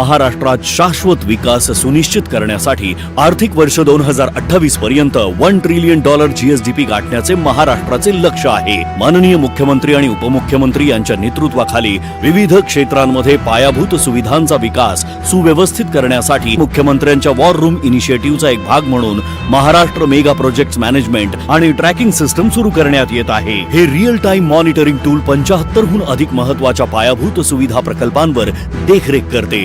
महाराष्ट्रात शाश्वत विकास सुनिश्चित करण्यासाठी आर्थिक वर्ष दोन हजार अठ्ठावीस पर्यंत वन ट्रिलियन डॉलर जीएसडीपी गाठण्याचे महाराष्ट्राचे लक्ष आहे. माननीय मुख्यमंत्री आणि उपमुख्यमंत्री यांच्या नेतृत्वाखाली विविध क्षेत्रांमध्ये पायाभूत सुविधांचा विकास सुव्यवस्थित करण्यासाठी मुख्यमंत्र्यांच्या वॉर रूम इनिशिएटिव्हचा एक भाग म्हणून महाराष्ट्र मेगा प्रोजेक्ट मॅनेजमेंट आणि ट्रॅकिंग सिस्टम सुरू करण्यात येत आहे. हे रिअल टाइम मॉनिटरिंग टूल पंचाहत्तरहून अधिक महत्त्वाच्या पायाभूत सुविधा प्रकल्पांवर देखरेख करते.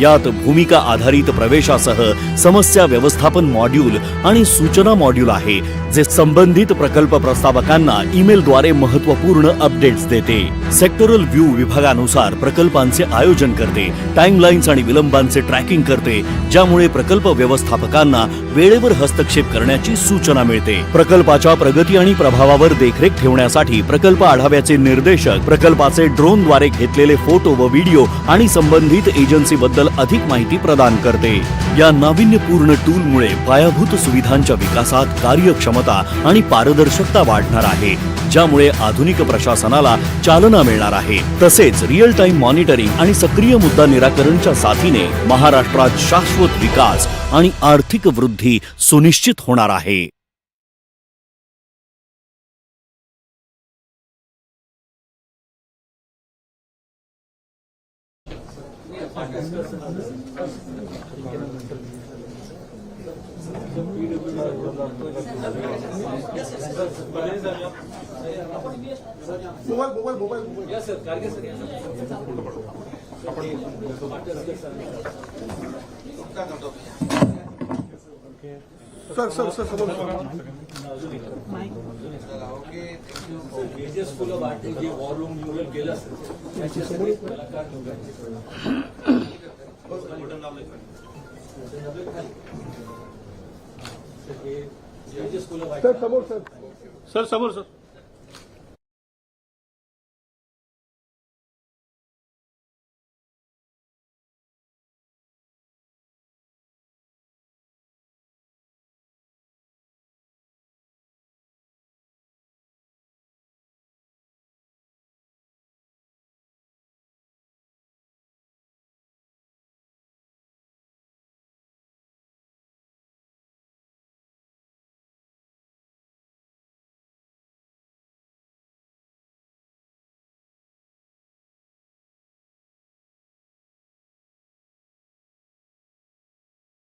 यात भूमिका आधारित प्रवेशासह समस्या व्यवस्थापन मॉड्यूल आणि सूचना मॉड्यूल आहे जे संबंधित प्रकल्प प्रस्तावकांना ईमेलद्वारे महत्त्वपूर्ण अपडेट्स देते. सेक्टरल व्ह्यू विभागानुसार प्रकल्पांचे आयोजन करते टाइमलाईन्स आणि विलंबांचे ट्रॅकिंग करते ज्यामुळे प्रकल्प व्यवस्थापकांना वेळेवर हस्तक्षेप करण्याची सूचना मिळते. प्रकल्पाच्या प्रगती आणि प्रभावावर देखरेख ठेवण्यासाठी प्रकल्प आढाव्याचे निर्देशक प्रकल्पाचे ड्रोनद्वारे घेतलेले फोटो व व्हिडिओ आणि संबंधित एजन्सीबद्दल अधिक माहिती प्रदान करते. या नाविन्यपूर्ण टूलमुळे पायाभूत सुविधांच्या विकासात कार्यक्षमता आणि पारदर्शकता वाढणार आहे ज्यामुळे आधुनिक प्रशासनाला चालना मिळणार आहे. तसेच रिअल टाइम मॉनिटरिंग आणि सक्रिय मुद्दा निराकरणच्या साथीने महाराष्ट्रात शाश्वत विकास आणि आर्थिक वृद्धी सुनिश्चित होणार आहे. Mobile mobile mobile mobile sir sir sir समोर मेजर स्कूल ऑफ आर्ट जे वॉर रूम निवडून केलं असेल त्याच्या सगळे कलाकार निवडायचे सर समोर सर. सर समोर सर.